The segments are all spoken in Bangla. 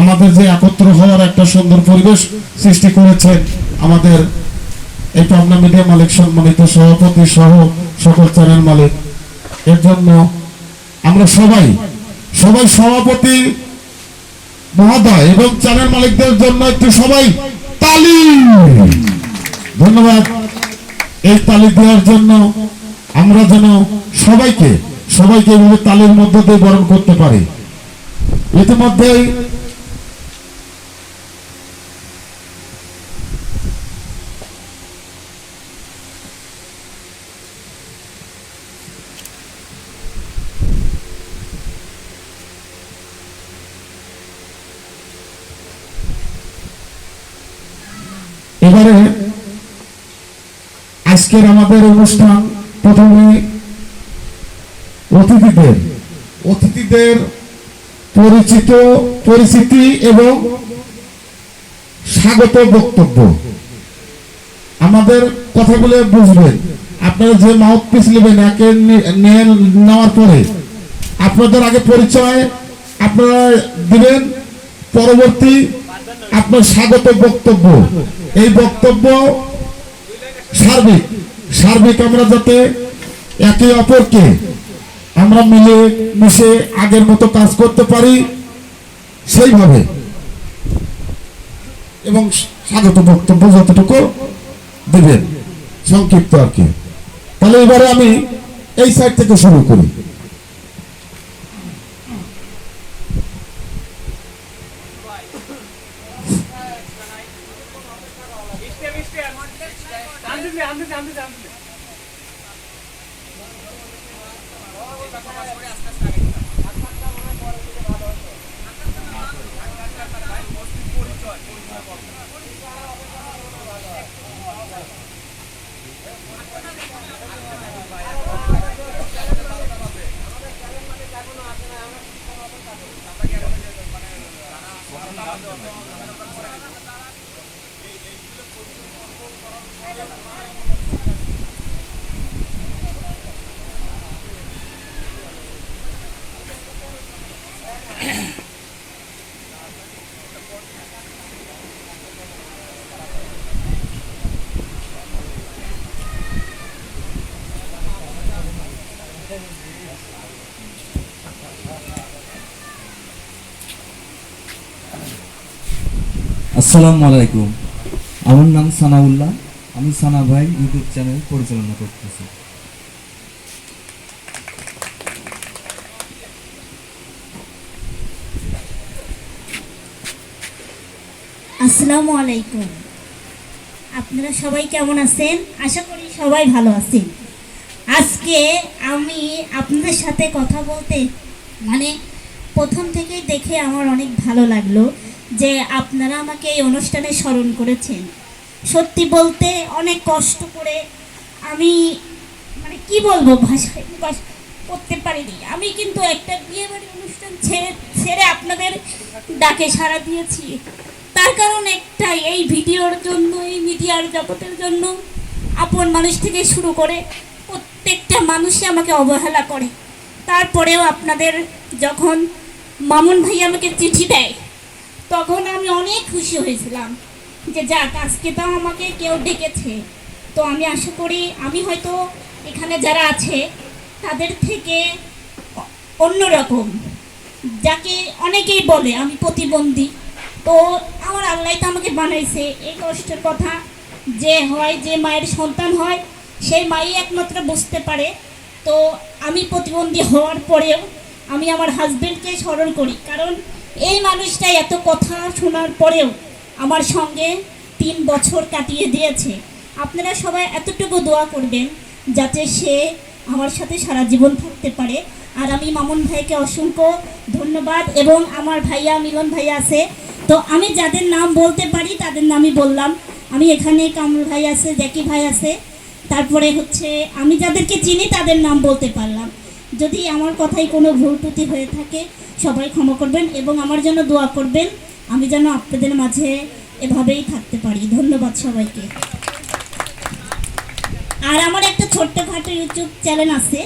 আমাদের যে একত্র হওয়ার একটা সুন্দর পরিবেশ সৃষ্টি করেছেন আমাদের এই পাবনা মিডিয়া মালিক সম্মানিত সভাপতি সহ সকল চ্যানেল মালিক। এর জন্য আমরা সবাই সবাই সভাপতি মহোদয় এবং চ্যানেল মালিকদের জন্য একটু সবাই তালি। ধন্যবাদ। এই তালি দেওয়ার জন্য আমরা যেন সবাইকে সবাইকে এইভাবে তালির মধ্য দিয়ে বরণ করতে পারি। ইতিমধ্যেই এবারে আজকের আমাদের অনুষ্ঠান প্রথমে অতিথিদের অতিথিদের পরিচিত পরিচিতি এবং স্বাগত বক্তব্য। আমাদের কথাগুলো বুঝবেন, আপনারা যে মাউথ পিস নেবেন, একে নেওয়ার পরে আপনাদের আগে পরিচয় আপনারা দিবেন, পরবর্তী আপনার স্বাগত বক্তব্য। এই বক্তব্য সার্বিক সার্বিক আমরা যাতে একে অপরকে আমরা মিলে মিশে আগের মতো কাজ করতে পারি, সেইভাবে। এবং স্বাগত বক্তব্য যতটুকু দেবেন, সংক্ষিপ্ত আর কি। তাহলে এবারে আমি এই সাইড থেকে শুরু করি। আসসালামু আলাইকুম। আমার নাম সানাউল্লাহ। আমি সানা ভাই ইউটিউব চ্যানেল পরিচালনা করতেছি। আসসালামু আলাইকুম। আপনারা সবাই কেমন আছেন? আশা করি সবাই ভালো আছেন। আজকে আমি আপনাদের সাথে কথা বলতে মানে প্রথম থেকেই দেখে আমার অনেক ভালো লাগল। যে আপনারা আমাকে এই অনুষ্ঠানে স্মরণ করেছেন। সত্যি বলতে অনেক কষ্ট করে আমি মানে কি বলব ভাষায় করতে পারিনি। আমি কিন্তু একটা বিয়ে বাড়ির অনুষ্ঠান ছেড়ে ছেড়ে আপনাদের ডাকে সাড়া দিয়েছি। তার কারণ একটাই, এই ভিডিওর জন্য, এই মিডিয়ার জগতের জন্য আপন মানুষ থেকে শুরু করে প্রত্যেকটা মানুষই আমাকে অবহেলা করে। তারপরেও আপনাদের যখন মামুন ভাই আমাকে চিঠি দেয় তখন আমি অনেক খুশি হয়েছিলাম যে, যাক, আজকে তো আমাকে কেউ ডেকেছে। তো আমি আশা করি আমি হয়তো এখানে যারা আছে, তাদের থেকে অন্যরকম। যাকে অনেকেই বলে আমি প্রতিবন্ধী। তো আমার আল্লাহ তো আমাকে বানাইছে। এই কষ্টের কথা যে হয়, যে মায়ের সন্তান হয় সেই মাই একমাত্র বুঝতে পারে। তো আমি প্রতিবন্ধী হওয়ার পরেও আমি আমার হাজবেন্ডকে স্মরণ করি। কারণ এই মানুষটা এত কথা শোনার পরেও আমার সঙ্গে তিন বছর কাটিয়ে দিয়েছে। আপনারা সবাই এতটুকু দোয়া করবেন যাতে সে আমার সাথে সারা জীবন থাকতে পারে। আর আমি মামুন ভাইকে অসংখ্য ধন্যবাদ এবং আমার ভাইয়া মিলন ভাইয়া আছে। তো আমি যাদের নাম বলতে পারি তাদের নামই বললাম। আমি এখানে কামরুল ভাই আছে, জ্যাকি ভাই আছে। তারপরে হচ্ছে আমি যাদেরকে চিনি তাদের নাম বলতে পারলাম। যদি আমার কথায় কোনো ভুল ত্রুটি হয়ে থাকে, সবাই ক্ষমা করবেন এবং আমার জন্য দোয়া করবেন। আমি যেন আপনাদের মাঝে এভাবেই থাকতে পারি। ধন্যবাদ সবাইকে। আর আমার একটা ছোট্টখাটো ইউটিউব চ্যানেল আছে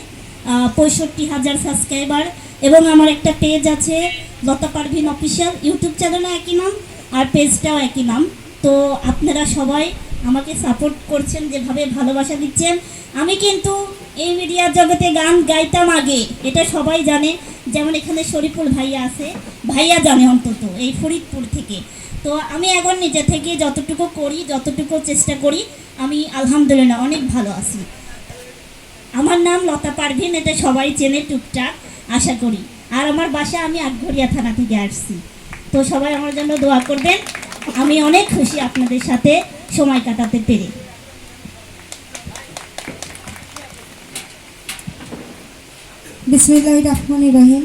পঁয়ষট্টি হাজার সাবস্ক্রাইবার, এবং আমার একটা পেজ আছে, লতা পারভিন অফিসিয়াল ইউটিউব চ্যানেলও একই নাম, আর পেজটাও একই নাম। তো আপনারা সবাই আমাকে সাপোর্ট করছেন, যেভাবে ভালোবাসা দিচ্ছেন। আমি কিন্তু এই মিডিয়ার জগতে গান গাইতাম আগে, এটা সবাই জানে। যেমন এখানে শরীফুল ভাইয়া আছে, ভাইয়া জানে অন্তত, এই ফরিদপুর থেকে। তো আমি এখন নিজে থেকে যতটুকু করি, যতটুকু চেষ্টা করি, আমি আলহামদুলিল্লাহ অনেক ভালো আছি। আমার নাম লতা পারভিন, এটা সবাই চেনে টুকটাক, আশা করি। আর আমার বাসা আমি আটঘরিয়া থানা থেকে আসছি। তো সবাই আমার জন্য দোয়া করবেন, আমি অনেক খুশি আপনাদের সাথে সময় কাটাতে পেরে। বিসমিল্লাহ রহমান রহিম।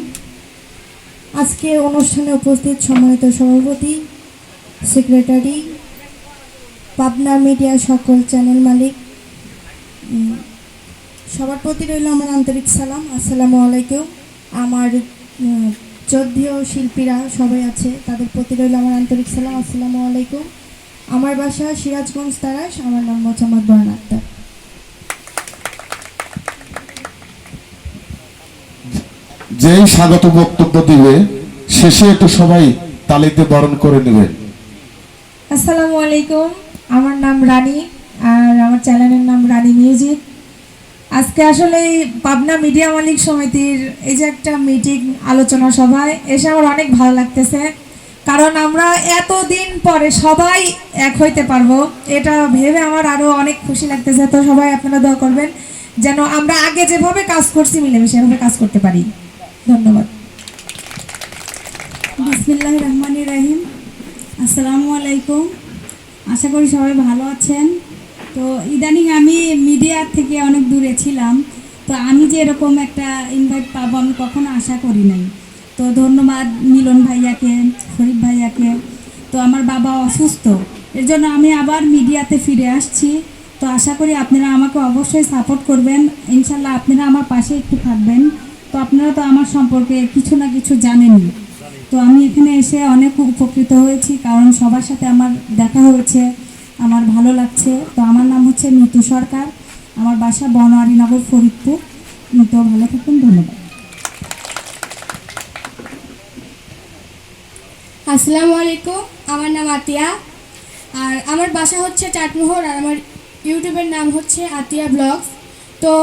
আজকের অনুষ্ঠানে উপস্থিত সম্মানিত সভাপতি, সেক্রেটারি, পাবনা মিডিয়া সকল চ্যানেল মালিক। সবার প্রতি রইল আমার আন্তরিক সালাম। আসসালামু আলাইকুম। আমার শ্রদ্ধেয় শিল্পীরা সবাই আছে, তাদের প্রতি রইল আমার আন্তরিক সালাম। আসসালামু আলাইকুম। আমার বাসা সিরাজগঞ্জ তারাস, আমার নাম মোহাম্মদ বরান আক্তার। যেই স্বাগত বক্তব্য দিবে, শেষে একটু সবাই তালিতে বরণ করে নেবে। আসসালামু আলাইকুম। আমার নাম রানী, আর আমার চ্যানেলের নাম রানী মিউজিক। আজকে আসলে পাবনা মিডিয়া মালিক সমিতির এই যে একটা মিটিং, আলোচনা সভায়, এসে আমার অনেক ভালো লাগতেছে। কারণ আমরা এতদিন পরে সবাই এক হইতে পারব, এটা ভেবে আমার আরও অনেক খুশি লাগতেছে। তো সবাই আপনারা দোয়া করবেন, যেন আমরা আগে যেভাবে কাজ করছি, মিলেমিশে এভাবে কাজ করতে পারি। ধন্যবাদ। বিসমিল্লাহ রহমান রাহিম। আসসালামু আলাইকুম। আশা করি সবাই ভালো আছেন। তো ইদানিং আমি মিডিয়া থেকে অনেক দূরে ছিলাম। তো আমি যে এরকম একটা ইনভাইট পাবো, আমি কখনো আশা করি নাই। তো ধন্যবাদ মিলন ভাইয়াকে শরীফ ভাইয়াকে। তো আমার বাবা অসুস্থ। এর জন্য আমি আবার মিডিয়াতে ফিরে আসছি। তো আশা করি আপনারা আমাকে অবশ্যই সাপোর্ট করবেন। ইনশাল্লাহ আপনারা আমার পাশে একটু থাকবেন। তো আপনারা তো আমার সম্পর্কে কিছু না কিছু জানেনই। তো আমি এখানে এসে অনেক উপকৃত হয়েছি, কারণ সবার সাথে আমার দেখা হয়েছে, আমার ভালো লাগছে। তো আমার নাম হচ্ছে মিতু সরকার, আমার বাসা বনোয়ারিনগর ফরিদপুর। তো ভালো থাকুন, ধন্যবাদ। আসসালামু আলাইকুম, আমার নাম আতিয়া। আর আমার বাসা হচ্ছে চাটমোহর, আর আমার ইউটিউবের নাম হচ্ছে আতিয়া ব্লগস। তো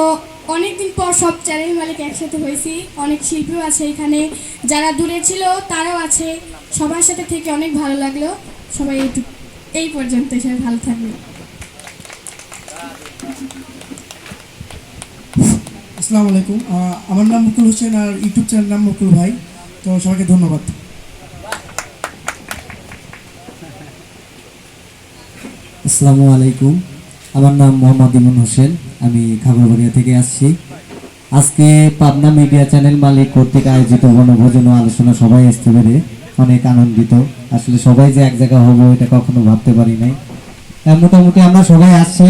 অনেক দিন পর সব চ্যানেল মালিক একসাথে হয়েছি। অনেক শিল্পীও আছে এখানে। যারা দূরে ছিল তারাও আছে। সবার সাথে থেকে অনেক ভালো লাগল। সবাই এইটু এই পর্যন্ত সবাই ভালো থাকবে আসসালামু আলাইকুম। আমার নাম মুকুল হোসেন আর ইউটিউব চ্যানেল নাম মুকুল ভাই। তো সবাইকে ধন্যবাদ। আসসালামু আলাইকুম। আমার নাম মোহাম্মদ ইমন হোসেন। আমি খাগড়াবাড়িয়া থেকে আসছি। আজকে পাবনা মিডিয়া চ্যানেল মালিক কর্তৃক আয়োজিত বনভোজন ও আলোচনা সবাই আসতে পেরে অনেক আনন্দিত। আসলে সবাই যে এক জায়গা হব, এটা কখনো ভাবতে পারি নাই। মোটামুটি আমরা সবাই আসছি,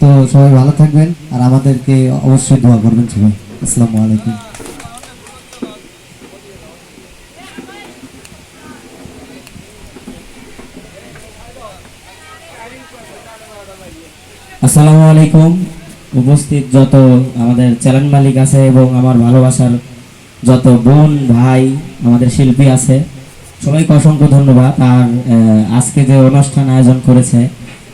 তো সবাই ভালো থাকবেন। আর আমাদেরকে অবশ্যই দোয়া করবেন সবাই। আসসালামু আলাইকুম। আসসালামু আলাইকুম। উপস্থিত যত আমাদের চ্যানেল মালিক আছে এবং আমার ভালোবাসার যত বোন ভাই আমাদের শিল্পী আছে সবাইকে অসংখ্য ধন্যবাদ। আর আজকে যে অনুষ্ঠান আয়োজন করেছে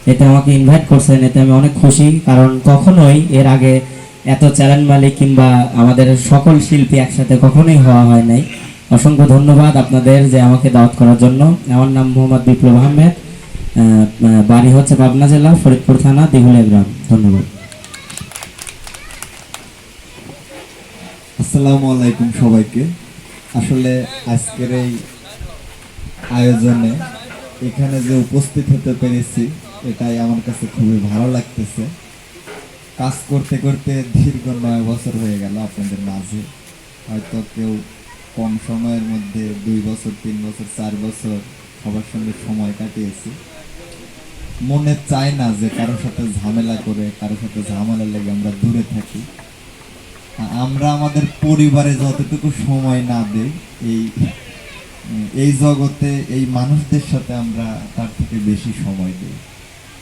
এতে আমাকে ইনভাইট করছেন এতে আমি অনেক খুশি। কারণ কখনোই এর আগে এত চ্যানেল মালিক কিংবা আমাদের সকল শিল্পী একসাথে কখনোই হওয়া হয় নাই। অসংখ্য ধন্যবাদ আপনাদের যে আমাকে দাওয়াত করার জন্য। আমার নাম মোহাম্মদ বিপ্লব আহমেদ আহ, আহ, বাড়ি হচ্ছে পাবনা জেলা ফরিদপুর থানা দিঘুলিয়া গ্রাম। ধন্যবাদ। আসসালামু আলাইকুম সবাইকে। আসলে আজকের এই আয়োজনে এখানে যে উপস্থিত হতে পেরেছি, এটাই আমার কাছে খুবই ভালো লাগতেছে। কাজ করতে করতে দীর্ঘ নয় বছর হয়ে গেল আপনাদের মাঝে। হয়তো কেউ কম সময়ের মধ্যে দুই বছর, তিন বছর, চার বছর সবার সঙ্গে সময় কাটিয়েছি। মনে চায় না যে কারোর সাথে ঝামেলা করে, কারোর সাথে ঝামেলা লেগে আমরা দূরে থাকি। আমরা আমাদের পরিবারে যতটুকু সময় না দেই, এই এই জগতে এই মানুষদের সাথে আমরা তার থেকে বেশি সময় দিই।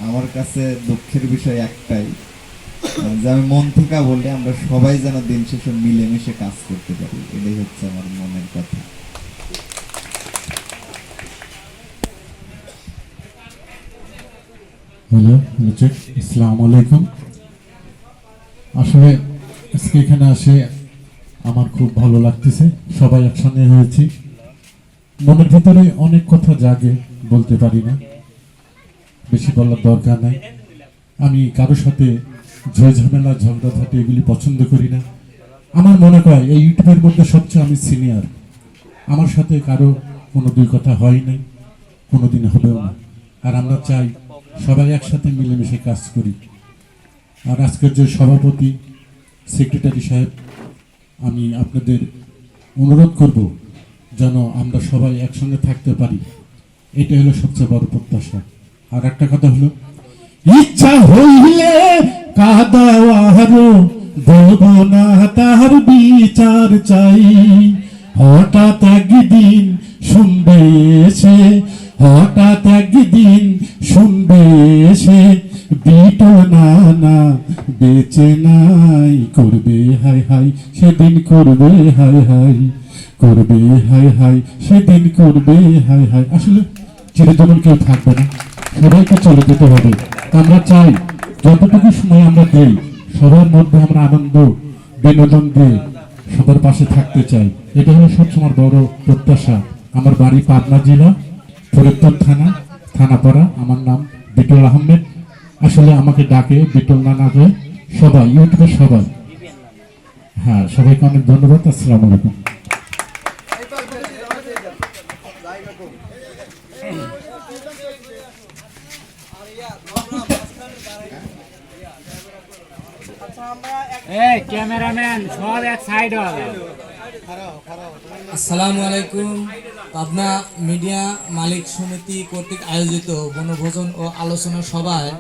আমার কাছে দুঃখের বিষয় একটাই, যে আমি মন থেকে বললে আমরা সবাই যেন দিন শেষে মিলেমিশে কাজ করতে পারি, এটাই হচ্ছে আমার মনের কথা। হ্যালো ইসলাম আলাইকুম। আসলে আজকে এখানে আসে আমার খুব ভালো লাগতেছে। সবাই একসঙ্গে হয়েছি। মনের ভিতরে অনেক কথা জাগে, বলতে পারি না। বেশি বলার দরকার নাই। আমি কারোর সাথে ঝামেলা, ঝগড়াঝাটি এগুলি পছন্দ করি না। আমার মনে হয় এই ইউটিউবের মধ্যে সবচেয়ে আমি সিনিয়র। আমার সাথে কারও কোনো দুই কথা হয় নাই, কোনোদিন হবেও না। আর আমরা চাই সবাই একসাথে মিলেমিশে কাজ করি। আর আজকের যে সভাপতি সেক্রেটারি সাহেব, আমি আপনাদের অনুরোধ করব যেন আমরা সবাই একসঙ্গে থাকতে পারি। এটা হলো সবচেয়ে বড় প্রত্যাশা। আর একটা কথা হলো, ইচ্ছা হইলে বিচার চাই। হঠাৎ একদিন শুনবে এসে হঠাৎ একদিন শুনবে এসে বিটো না না বেঁচে নাই, করবে হাই হাই সেদিন করবে হাই হাই করবে হাই হাই সেদিন করবে হাই হাই আসলে চিরজীবন কেউ থাকবে না, সবাইকে চলে যেতে হবে। আমরা চাই, যতটুকু সময় আমরা দেই, সবার মধ্যে আমরা আনন্দ, বিনোদন দিয়ে সবার পাশে থাকতে চাই। এটা হলো সবসময় বড় প্রত্যাশা। আমার বাড়ি পাবনা জেলা, ফরিদপুর থানা, থানাপাড়া। আমার নাম বিটুল আহমেদ। আসলে আমাকে ডাকে বিটুল নানা যায় সবাই ইউটিউবে সবাই। হ্যাঁ সবাইকে অনেক ধন্যবাদ, আসসালামু আলাইকুম। আসসালামু আলাইকুম। পাবনা মিডিয়া মালিক সমিতি কর্তৃক আয়োজিত বনভোজন ও আলোচনা সভায়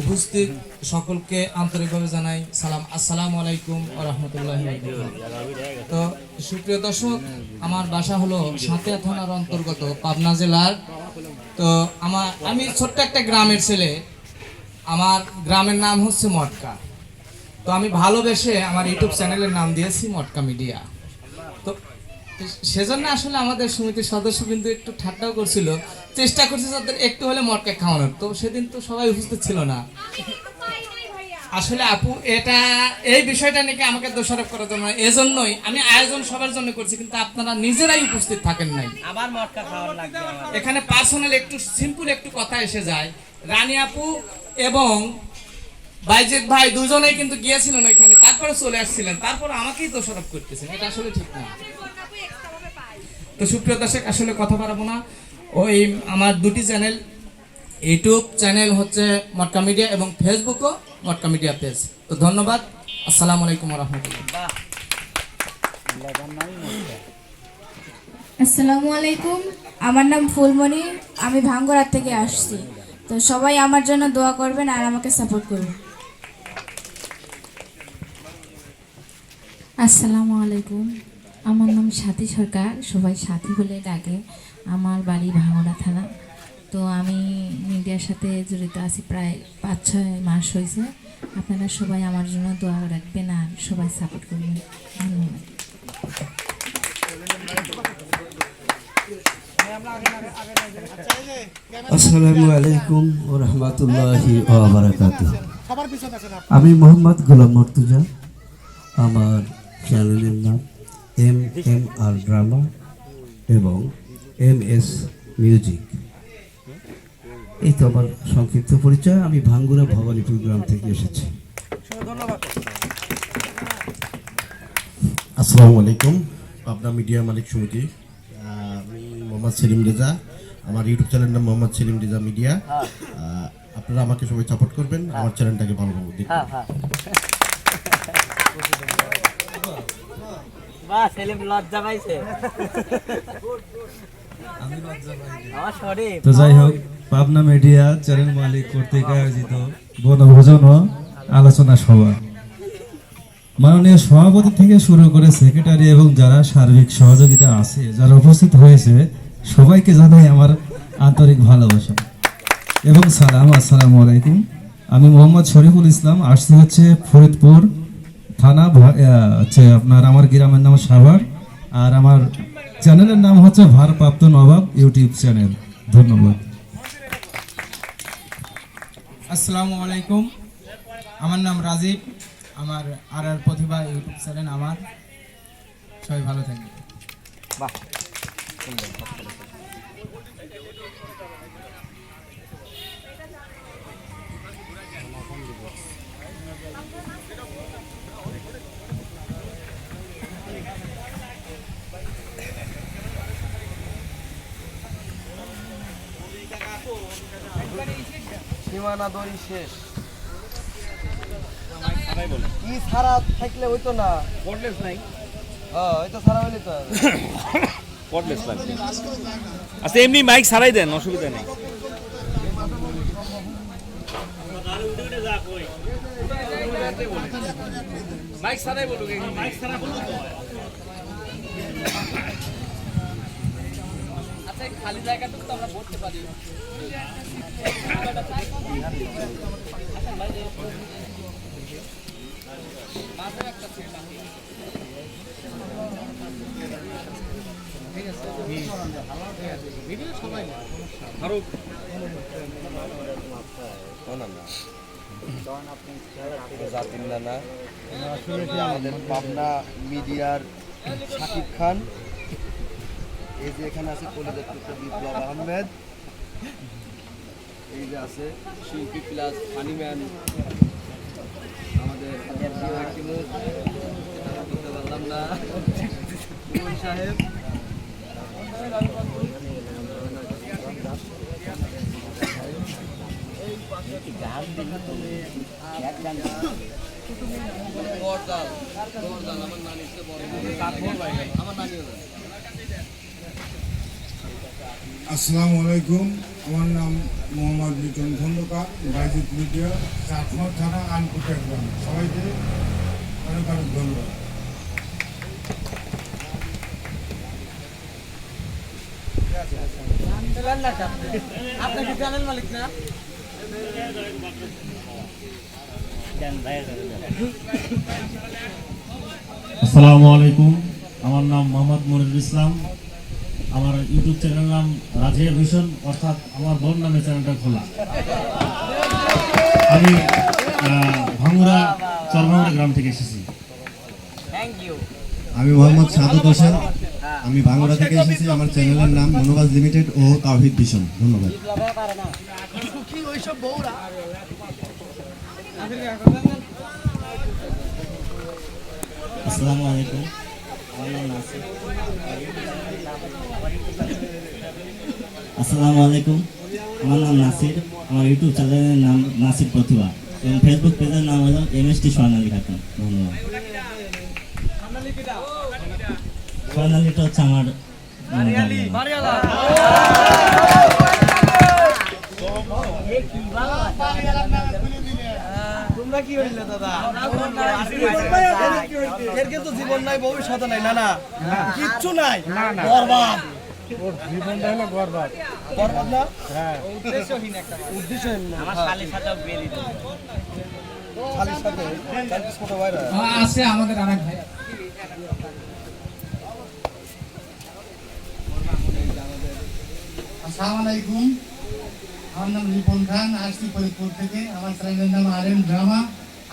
উপস্থিত সকলকে আন্তরিকভাবে জানাই সালাম। আসসালামু আলাইকুম রহমতুল্লাহ তো সুপ্রিয় দর্শক, আমার বাসা হলো সাঁতিয়া থানার অন্তর্গত পাবনা জেলার। তো আমার, আমি ছোট্ট একটা গ্রামের ছেলে। আমার গ্রামের নাম হচ্ছে মটকা। তো আমি ভালোবেসে আমার ইউটিউব চ্যানেলের নাম দিয়েছি মটকা মিডিয়া। সেজন্য আসলে আমাদের সমিতির সদস্য কিন্তু একটু ঠাট্টাও করছিল। চেষ্টা করছে তাদের একটু হলে মটকা খাওয়ানোর। তো সেদিন তো সবাই উপস্থিত ছিল না। আসলে আপু এটা এই বিষয়টা নাকি আমাকে দোষারোপ করার জন্য? নয়। এজন্যই আমি আয়োজন সবার জন্য করছি কিন্তু আপনারা নিজেরাই উপস্থিত থাকেন নাই। আবার মটকা খাওয়ার লাগবে এখানে পার্সোনাল একটু সিম্পল একটু কথা এসে যায়। রানী আপু এবং বাইজিৎ ভাই দুজনেই কিন্তু গিয়েছিলেন ওইখানে তারপরে চলে আসছিলেন তারপর আমাকেই দোষারোপ করতেছেন। এটা আসলে ঠিক না। তো সুপ্রিয় দর্শক, আসলে কথা বাড়াবো না। ওই আমার দুটি চ্যানেল, ইউটিউব চ্যানেল হচ্ছে মটকা মিডিয়া এবং ফেসবুকও মটকা মিডিয়া পেজ। তো ধন্যবাদ। আসসালামু আলাইকুম রহমতুল্লাহ আসসালামু আলাইকুম। আমার নাম ফুলমণি। আমি ভাঙ্গরার থেকে আসছি। তো সবাই আমার জন্য দোয়া করবেন আর আমাকে সাপোর্ট করবেন। আসসালামু আলাইকুম। আমার নাম সাথী সরকার সবাই সাথী বলে ডাকে। আমার বাড়ি ভাঙড়া থানা। তো আমি মিডিয়ার সাথে জড়িত আছি প্রায় পাঁচ ছয় মাস হয়েছে। আপনারা সবাই আমার জন্য দোয়া রাখবেন আর সবাই সাপোর্ট করবেন। ধন্যবাদ। আসসালামু আলাইকুম ও রহমতুল্লাহি আমি মোহাম্মদ গোলাম মর্তুজা। আমার চ্যানেলের নাম এম এম আর ড্রামা এবং এম এস মিউজিক এই তো আমার সংক্ষিপ্ত পরিচয়। আমি ভাঙ্গুরা ভবানীপুর গ্রাম থেকে এসেছি। আসসালামু আলাইকুম। পাবনা মিডিয়া মালিক সমিতি। আমি মোহাম্মদ সেলিম রেজা। আমার ইউটিউব চ্যানেল নাম মোহাম্মদ সেলিম রেজা মিডিয়া। আপনারা আমাকে সবাই সাপোর্ট করবেন। আমার চ্যানেলটাকে ভালো দেখবেন। তো যাই হোক, পাবনা মিডিয়া চ্যানেল মালিক কর্তৃক আয়োজিত বনভোজন ও আলোচনা সভা। মাননীয় সভাপতি থেকে শুরু করে সেক্রেটারি এবং যারা সার্বিক সহযোগিতা আছে, যারা উপস্থিত হয়েছে, সবাইকে জানাই আমার আন্তরিক ভালোবাসা। এবং সালাম, আসসালামু আলাইকুম। আমি মোহাম্মদ শরীফুল ইসলাম, আসছি হচ্ছে ফরিদপুর থানা ভা- হচ্ছে আপনার আমার গ্রামের নাম সাভার আর আমার চ্যানেলের নাম হচ্ছে ভারপ্রাপ্ত নবাব ইউটিউব চ্যানেল। ধন্যবাদ। আসসালামু আলাইকুম। আমার নাম রাজীব আমার আর আর প্রতিভা ইউটিউব চ্যানেল আমার। সবাই ভালো থাকবে সীমানা দড়ি শেষ। কি ছাড়া থাকলে হইতো না। কর্ডলেস নাই। হ্যাঁ ওই তো ছাড়া হইলে তো কর্ডলেস লাগবে। আচ্ছা এমনি মাইক ছাড়াই দেন অসুবিধা নেই। মাইক ছাড়াই বলুক মাইক ছাড়া বলুক খালি জায়গাটুকু তো আমরা বলতে পারি জাতির নানা আমাদের পাবনা মিডিয়ার শাকিব খান এই যে এখানে আছে কলিজার টুকরো বিপ্লব আহমেদ। এই যে আছে শিল্পী প্লাস ফানিম্যান আমাদের বলতে পারলাম না। সাহেব। আমার নানি আমার নানিও আসসালামু আলাইকুম। আমার নাম মোহাম্মদ লিটন খন্দকার, বাইজিৎ মিডিয়া চাটমোহর থানা, আনকুটা গ্রাম। সবাইকে অনেক অনেক ধন্যবাদ। আসসালামু আলাইকুম। আমার নাম মোহাম্মদ মনিরুল ইসলাম। আমার ইউটিউব চ্যানেল নাম রাজিয়া ভিশন অর্থাৎ আমার বোন নামে চ্যানেলটা খোলা। আমি আহ, ভাঙ্গুরা চরভাঙ্গুরা গ্রাম থেকে এসেছি। আমি মোহাম্মদ সাদত হোসেন আমি বাংলা থেকে এসেছি আমার চ্যানেলের নাম মনোবাজ লিমিটেড ও তাওহিদ ভিশন ধন্যবাদ। আসসালামু আলাইকুম। আসসালামু আলাইকুম। আমার নাম নাসির। আমার ইউটিউব চ্যানেলের নাম নাসির প্রতিভা। এবং ফেসবুক পেজের নাম হলো M S T Swarnali Khatun. ধন্যবাদ। স্বর্ণালীটা হচ্ছে আমার তোমরা কি হইলে দাদা? এর কিন্তু জীবন নাই ভবিষ্যৎ নাই না না। কিচ্ছু নাই। বরবাদ। জীবনটা হলো গর্বাত বরবাদ না? হ্যাঁ। উদ্দেশ্যহীন একটা উদ্দেশ্যহীন না। আমার শালির সাথে বেলি শালির সাথে? ছোট ভাইরা? আছে আমাদের আরেক ভাই। আসসালামু আলাইকুম। আমার নাম রিপন খান আসছি ফরিদপুর থেকে। আমার চ্যানেলের নাম R M drama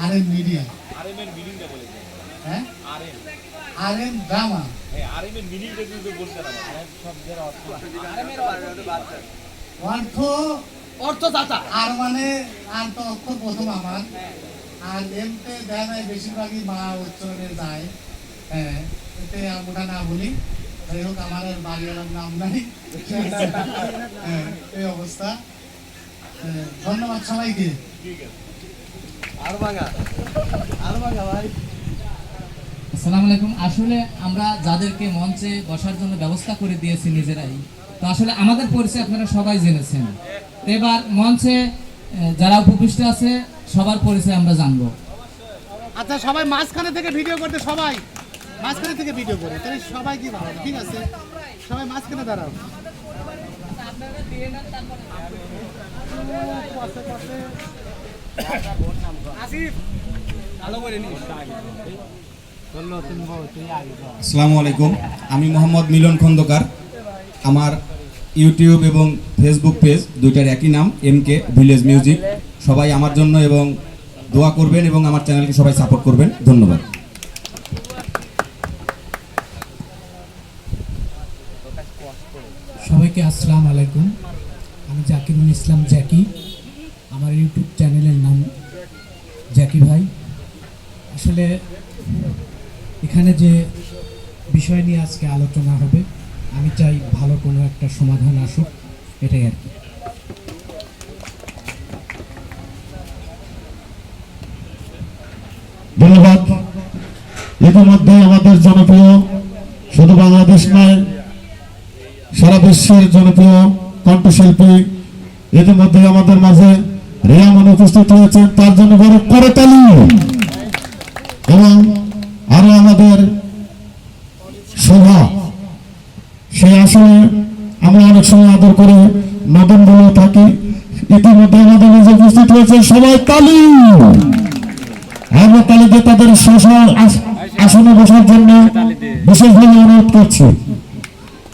R M media মিনিংটা বলে হ্যাঁ? R M drama. এই আরএমের মিনিংটা কিন্তু বলতে না অর্থ অর্থ দাতা আর মানে আর তো অক্ষর প্রথম আমার। আর এমতে দেয় বেশিরভাগই মা উচ্চারণে যায়। হ্যাঁ এতে আমরা না বলি। যাই হোক আমার বাড়িওয়ালার নাম নাই। হ্যাঁ, এই অবস্থা। হ্যাঁ, ধন্যবাদ সবাইকে। আসসালামু আলাইকুম। আসলে আমরা যাদেরকে মঞ্চে বসার জন্য ব্যবস্থা করে দিয়েছি নিজেরাই তো আসলে আমাদের পরিচয় আপনারা সবাই জেনেছেন। এবার মঞ্চে যারা উপবিষ্ট আছে সবার পরিচয় আমরা জানব। আচ্ছা সবাই মাঝখানে থেকে ভিডিও করতে সবাই মাঝখানে থেকে ভিডিও করে তাহলে সবাই কি ভালো? ঠিক আছে? সবাই মাঝখানে দাঁড়াও। আসসালামু আলাইকুম। আমি মোহাম্মদ মিলন খন্দকার। আমার ইউটিউব এবং ফেসবুক পেজ দুইটার একই নাম এম কে ভিলেজ মিউজিক। সবাই আমার জন্য এবং দোয়া করবেন এবং আমার চ্যানেলকে সবাই সাপোর্ট করবেন। ধন্যবাদ। সবাইকে আসসালাম আলাইকুম। আমি জাকিরুল ইসলাম জ্যাকি। আমার ইউটিউব চ্যানেলের নাম জ্যাকি ভাই। আসলে এখানে যে বিষয় নিয়ে আজকে আলোচনা হবে, আমি চাই ভালো কোনো একটা সমাধান আসুক, এটাই আর কি। ধন্যবাদ। ইতিমধ্যে আমাদের জনপ্রিয়, শুধু বাংলাদেশ নয়, সারা বিশ্বের জনপ্রিয় কণ্ঠশিল্পী ইতিমধ্যে আমাদের মাঝে রিয়ামন উপস্থিত হয়েছেন। তার জন্য বড় করতালি এবং আরও আমাদের শোভা সেই আসলে আমরা অনেক সময় আদর করে নদন বলে থাকি। ইতিমধ্যে আমাদের মাঝে উপস্থিত হয়েছে সবাই তালি। আমরা তালিকে তাদের আসনে বসার জন্য বিশেষভাবে অনুরোধ করছি।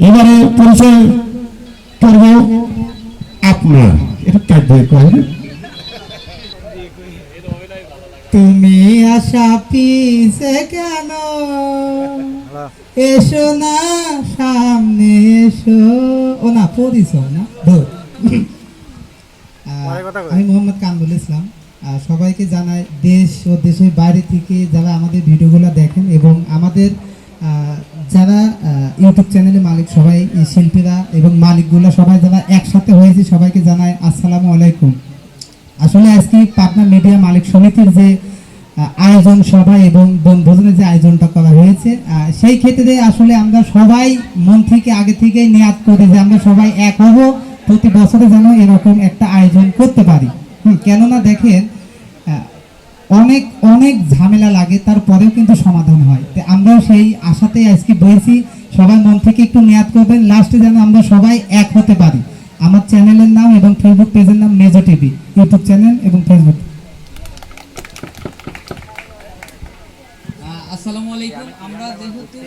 এবারে পরিচয় করব? আপনার। এটা কাটবে কয় তুমি আশা পিছে কেন? এসো না সামনে এসো। ও না পরিচয় না ধর। আমি মোহাম্মদ কামরুল ইসলাম। সবাইকে জানাই দেশ ও দেশের বাইরে থেকে যারা আমাদের ভিডিওগুলো দেখেন এবং আমাদের যারা ইউটিউব চ্যানেলের মালিক সবাই শিল্পীরা এবং মালিকগুলো সবাই যারা একসাথে হয়েছে, সবাইকে জানায় আসসালামু আলাইকুম। আসলে আজকে পাবনা মিডিয়া মালিক সমিতির যে আয়োজন সভা এবং বনভোজনের যে আয়োজনটা করা হয়েছে সেই ক্ষেত্রে আসলে আমরা সবাই মন থেকে আগে থেকেই নিয়াদ করি যে আমরা সবাই এক হব। প্রতি বছরে যেন এরকম একটা আয়োজন করতে পারি। কেননা দেখেন অনেক অনেক ঝামেলা লাগে, তারপরেও কিন্তু সমাধান হয়। তো আমরাও সেই আশাতেই আজকে বলেছি সবাই মন থেকে একটু মেয়াদ করবেন, লাস্টে যেন আমরা সবাই এক হতে পারি। আমার চ্যানেলের নাম এবং ফেসবুক পেজের নাম মেজো টিভি, ইউটিউব চ্যানেল এবং ফেসবুক আসসালামু আলাইকুম। আমরা যেহেতু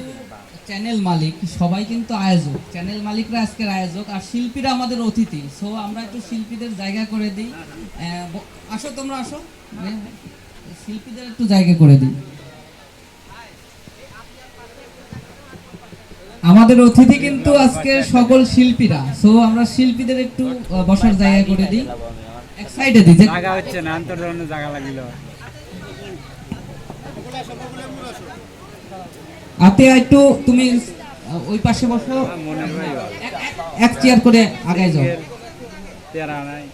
চ্যানেল মালিক, সবাই কিন্তু আয়োজক। চ্যানেল মালিকরা আজকের আয়োজক, আর শিল্পীরা আমাদের অতিথি। সো আমরা একটু শিল্পীদের জায়গা করে দিই। আসো তোমরা, আসো। শিল্পীদের একটু জায়গা করে দিই। আমাদের অতিথি কিন্তু আজকে সকল শিল্পীরা। সো আমরা শিল্পীদের একটু বসার জায়গা করে দিই। এক সাইডে দিই জায়গা হচ্ছে না আন্তর্জাতিক জায়গা লাগিল। হাতে একটু তুমি ওই পাশে বসো। এক চেয়ার করে আগায় যাও। তেরা নাই